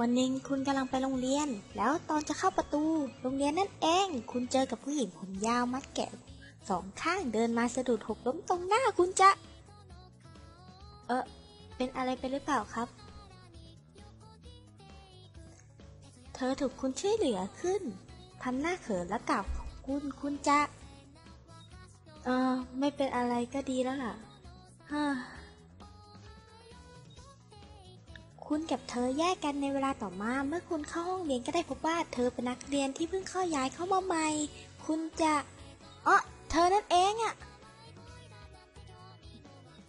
วันหนึ่งคุณกำลังไปโรงเรียน แล้วตอนจะเข้าประตู โรงเรียนนั่นเอง คุณเจอกับผู้หญิงผมยาวมัดแกะสองข้างเดินมาสะดุดหกล้มตรงหน้าคุณจะ เออเป็นอะไรไปหรือเปล่าครับ เธอถูกคุณช่วยเหลือขึ้นทำหน้าเขินและกล่าวขอบคุณคุณจะ เออไม่เป็นอะไรก็ดีแล้วล่ะฮ่า คุณกับเธอแยกกันในเวลาต่อมา เมื่อคุณเข้าห้องเรียนก็ได้พบว่าเธอเป็นนักเรียนที่เพิ่งเข้าย้ายเข้ามาใหม่ คุณจะอ๋อเธอนั่นเองอะ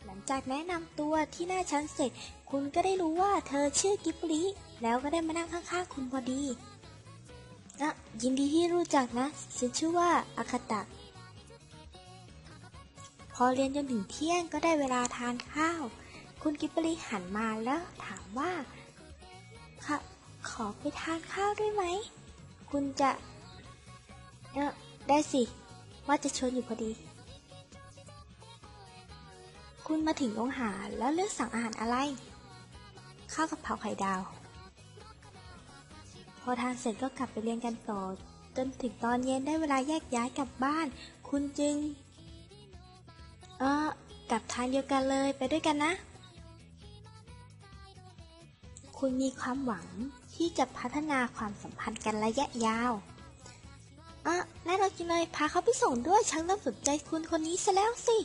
หลังจากแนะนำตัวที่หน้าชั้นเสร็จ คุณก็ได้รู้ว่าเธอชื่อกิบลิแล้วก็ได้มานั่งข้างๆคุณพอดีอะยินดีที่รู้จักนะฉันชื่อว่าอาคาตะพอเรียนจนถึงเที่ยงก็ได้เวลาทานข้าว คุณกิบลีหันมาแล้วถามว่าค่ะขอไปทานข้าวด้วยไหม คุณจะเออได้สิ ว่าจะชวนอยู่พอดี คุณมาถึงโรงอาหารแล้วเลือกสั่งอาหารอะไร ข้าวกับเผาไข่ดาว พอทานเสร็จก็กลับไปเรียนกันต่อ จนถึงตอนเย็นได้เวลาแยกย้ายกลับบ้าน คุณจึง เออกลับทางเดียวกันเลยไปด้วยกันนะ คุณมีความหวังที่จะพัฒนาความสัมพันธ์กันระยะยาวอะแน่นอนจริงเลยพาเขาไปส่งด้วยฉันเริ่มสนใจคุณคนนี้ซะแล้วสิ